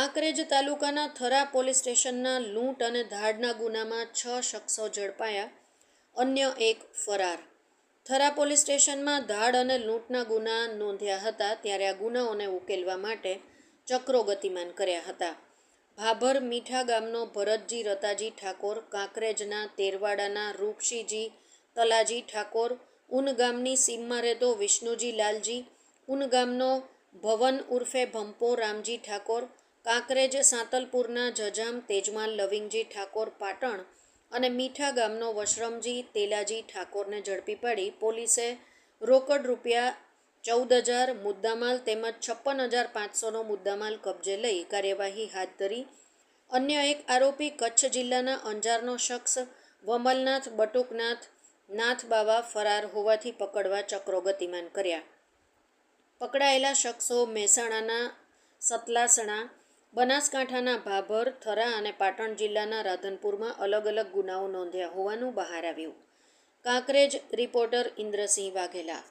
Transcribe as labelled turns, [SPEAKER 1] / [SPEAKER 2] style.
[SPEAKER 1] કાંકરેજ તાલુકાના થરા પોલીસ સ્ટેશનના લૂંટ અને ધાડના ગુનામાં છ શખ્સો ઝડપાયા, અન્ય એક ફરાર. થરા પોલીસ સ્ટેશનમાં ધાડ અને લૂંટના ગુના નોંધ્યા હતા ત્યારે આ ગુનાઓને ઉકેલવા માટે ચક્રો ગતિમાન કર્યા હતા. ભાભર મીઠા ગામનો ભરતજી રતાજી ઠાકોર, કાંકરેજના તેરવાડાના રૂપસીજી તલાજી ઠાકોર, ઉન ગામની સીમમાં રહેતો વિષ્ણુજી લાલજી, ઉન ગામનો ભવન ઉર્ફે ભંપો રામજી ઠાકોર કાંકરેજ, સાંતલપુરના જજામ, તેજમાલ, લવિંગજી ઠાકોર, પાટણ અને મીઠા ગામનો વશરમજી, તેલાજી ઠાકોરને ઝડપી પાડી પોલીસે રોકડ રૂપિયા ચૌદ હજાર મુદ્દામાલ તેમજ છપ્પન હજાર પાંચસોનો મુદ્દામાલ કબજે લઈ કાર્યવાહી હાથ ધરી. અન્ય એક આરોપી કચ્છ જિલ્લાના અંજારનો શખ્સ વમલનાથ બટુકનાથ નાથ બાવા ફરાર હોવાથી પકડવા ચક્રો ગતિમાન કર્યા. પકડાયેલા શખ્સો મહેસાણાના સતલાસણા બનાસકાંઠાના ભાભર, થરા અને પાટણ જિલ્લાના રાધનપુરમાં અલગ અલગ ગુનાઓ નોંધ્યા હોવાનું બહાર આવ્યું. કાંકરેજ રિપોર્ટર ઇન્દ્રસિંહ વાઘેલા